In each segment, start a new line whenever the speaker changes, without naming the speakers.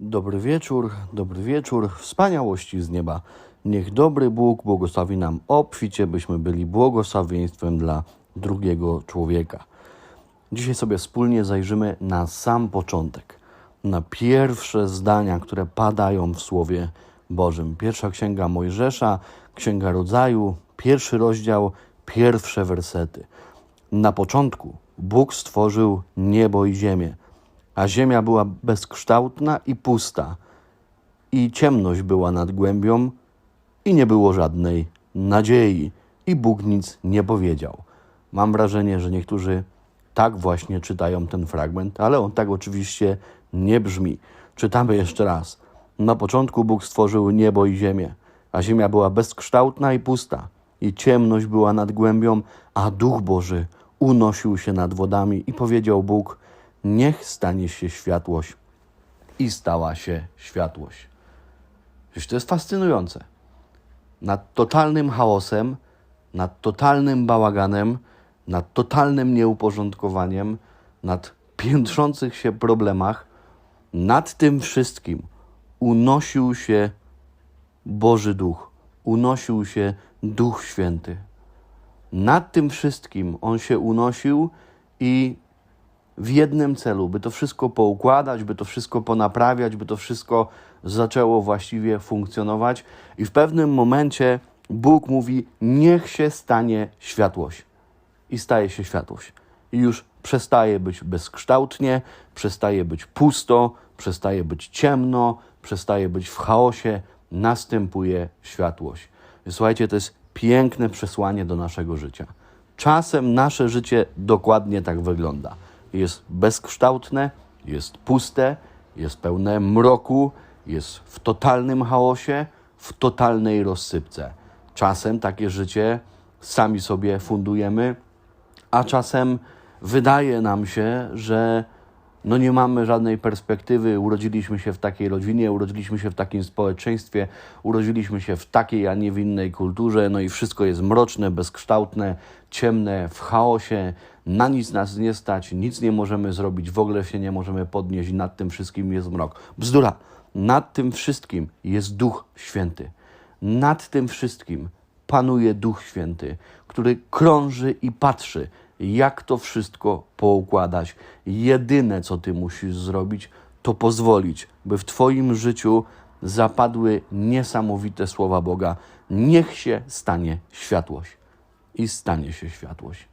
Dobry wieczór, dobry wieczór, wspaniałości z nieba. Niech dobry Bóg błogosławi nam obficie, byśmy byli błogosławieństwem dla drugiego człowieka. Dzisiaj sobie wspólnie zajrzymy na sam początek, na pierwsze zdania, które padają w Słowie Bożym. Pierwsza księga Mojżesza, księga rodzaju, pierwszy rozdział, pierwsze wersety. Na początku Bóg stworzył niebo i ziemię, a ziemia była bezkształtna i pusta, i ciemność była nad głębią, i nie było żadnej nadziei, i Bóg nic nie powiedział. Mam wrażenie, że niektórzy tak właśnie czytają ten fragment, ale on tak oczywiście nie brzmi. Czytamy jeszcze raz. Na początku Bóg stworzył niebo i ziemię, a ziemia była bezkształtna i pusta, i ciemność była nad głębią, a Duch Boży unosił się nad wodami i powiedział Bóg, niech stanie się światłość. I stała się światłość. Przecież to jest fascynujące. Nad totalnym chaosem, nad totalnym bałaganem, nad totalnym nieuporządkowaniem, nad piętrzących się problemach, nad tym wszystkim unosił się Boży Duch, unosił się Duch Święty. Nad tym wszystkim on się unosił i w jednym celu, by to wszystko poukładać, by to wszystko ponaprawiać, by to wszystko zaczęło właściwie funkcjonować. I w pewnym momencie Bóg mówi: Niech się stanie światłość. I staje się światłość. I już przestaje być bezkształtnie, przestaje być pusto, przestaje być ciemno, przestaje być w chaosie, następuje światłość. Słuchajcie, to jest piękne przesłanie do naszego życia. Czasem nasze życie dokładnie tak wygląda jest bezkształtne, jest puste, jest pełne mroku, jest w totalnym chaosie, w totalnej rozsypce. Czasem takie życie sami sobie fundujemy, a czasem wydaje nam się, że no nie mamy żadnej perspektywy, urodziliśmy się w takiej rodzinie, urodziliśmy się w takim społeczeństwie, urodziliśmy się w takiej, a nie w innej kulturze, no i wszystko jest mroczne, bezkształtne, ciemne, w chaosie, na nic nas nie stać, nic nie możemy zrobić, w ogóle się nie możemy podnieść, nad tym wszystkim jest mrok. Bzdura! Nad tym wszystkim jest Duch Święty. Nad tym wszystkim panuje Duch Święty, który krąży i patrzy, jak to wszystko poukładać. Jedyne, co ty musisz zrobić, to pozwolić, by w Twoim życiu zapadły niesamowite słowa Boga. Niech się stanie światłość. I stanie się światłość.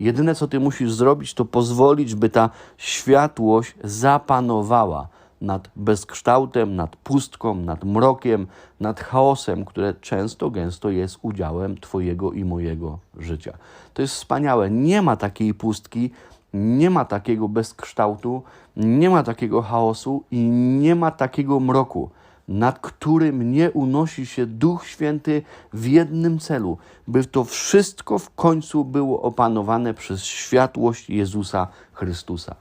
Jedyne, co ty musisz zrobić, to pozwolić, by ta światłość zapanowała nad bezkształtem, nad pustką, nad mrokiem, nad chaosem, które często, gęsto jest udziałem Twojego i mojego życia. To jest wspaniałe. Nie ma takiej pustki, nie ma takiego bezkształtu, nie ma takiego chaosu i nie ma takiego mroku nad którym nie unosi się Duch Święty w jednym celu, by to wszystko w końcu było opanowane przez światłość Jezusa Chrystusa.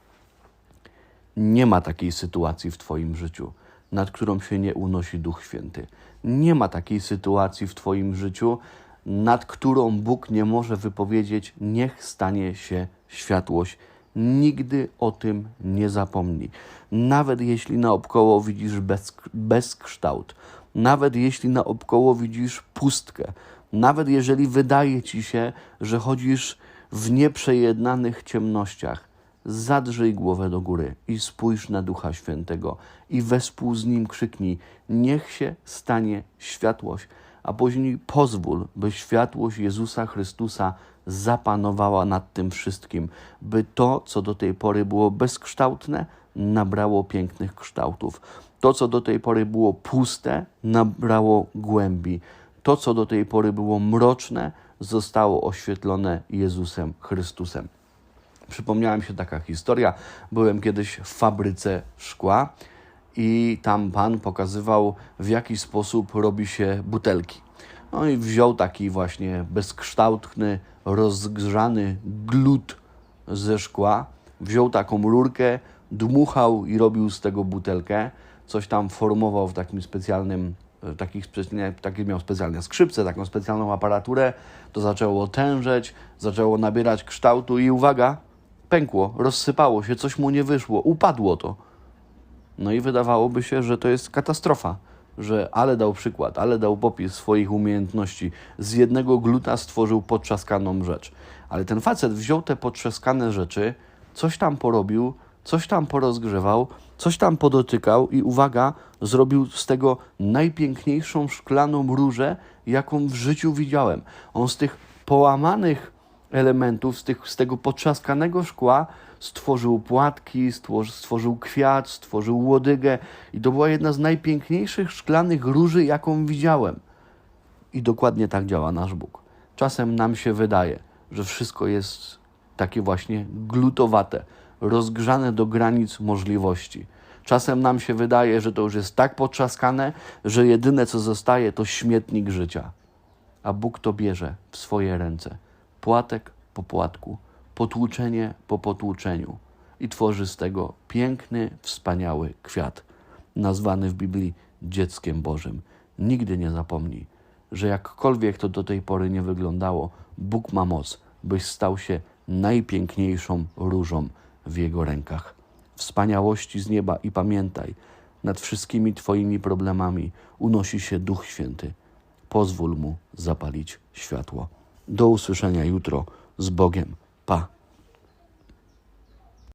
Nie ma takiej sytuacji w Twoim życiu, nad którą się nie unosi Duch Święty. Nie ma takiej sytuacji w Twoim życiu, nad którą Bóg nie może wypowiedzieć: Niech stanie się światłość. Nigdy o tym nie zapomnij. Nawet jeśli naokoło widzisz bez, bezkształt, nawet jeśli naokoło widzisz pustkę, nawet jeżeli wydaje ci się, że chodzisz w nieprzejednanych ciemnościach, zadrzyj głowę do góry i spójrz na Ducha Świętego i wespół z Nim krzyknij, niech się stanie światłość, a później pozwól, by światłość Jezusa Chrystusa zapanowała nad tym wszystkim, by to, co do tej pory było bezkształtne, nabrało pięknych kształtów. To, co do tej pory było puste, nabrało głębi. To, co do tej pory było mroczne, zostało oświetlone Jezusem Chrystusem. Przypomniała mi się taka historia. Byłem kiedyś w fabryce szkła i tam pan pokazywał, w jaki sposób robi się butelki. No i wziął taki właśnie bezkształtny, rozgrzany glut ze szkła, wziął taką rurkę, dmuchał i robił z tego butelkę. Coś tam formował w takim specjalnym, w takich, takie miał specjalne skrzypce, taką specjalną aparaturę. To zaczęło tężeć, zaczęło nabierać kształtu i uwaga, pękło, rozsypało się, coś mu nie wyszło, upadło to. No i wydawałoby się, że to jest katastrofa, że ale dał przykład, ale dał popis swoich umiejętności. Z jednego gluta stworzył potrzaskaną rzecz. Ale ten facet wziął te potrzaskane rzeczy, coś tam porobił, coś tam porozgrzewał, coś tam podotykał i uwaga, zrobił z tego najpiękniejszą szklaną różę, jaką w życiu widziałem. On z tych połamanych elementów, z, tych, z tego potrzaskanego szkła stworzył płatki, stworzy, stworzył kwiat, stworzył łodygę i to była jedna z najpiękniejszych szklanych róży, jaką widziałem. I dokładnie tak działa nasz Bóg. Czasem nam się wydaje, że wszystko jest takie właśnie glutowate, rozgrzane do granic możliwości. Czasem nam się wydaje, że to już jest tak potrzaskane, że jedyne co zostaje to śmietnik życia. A Bóg to bierze w swoje ręce, płatek po płatku, potłuczenie po potłuczeniu i tworzy z tego piękny, wspaniały kwiat, nazwany w Biblii dzieckiem Bożym. Nigdy nie zapomnij, że jakkolwiek to do tej pory nie wyglądało, Bóg ma moc, byś stał się najpiękniejszą różą w Jego rękach. Wspaniałości z nieba i pamiętaj, nad wszystkimi Twoimi problemami unosi się Duch Święty. Pozwól Mu zapalić światło. Do usłyszenia jutro z Bogiem. Pa.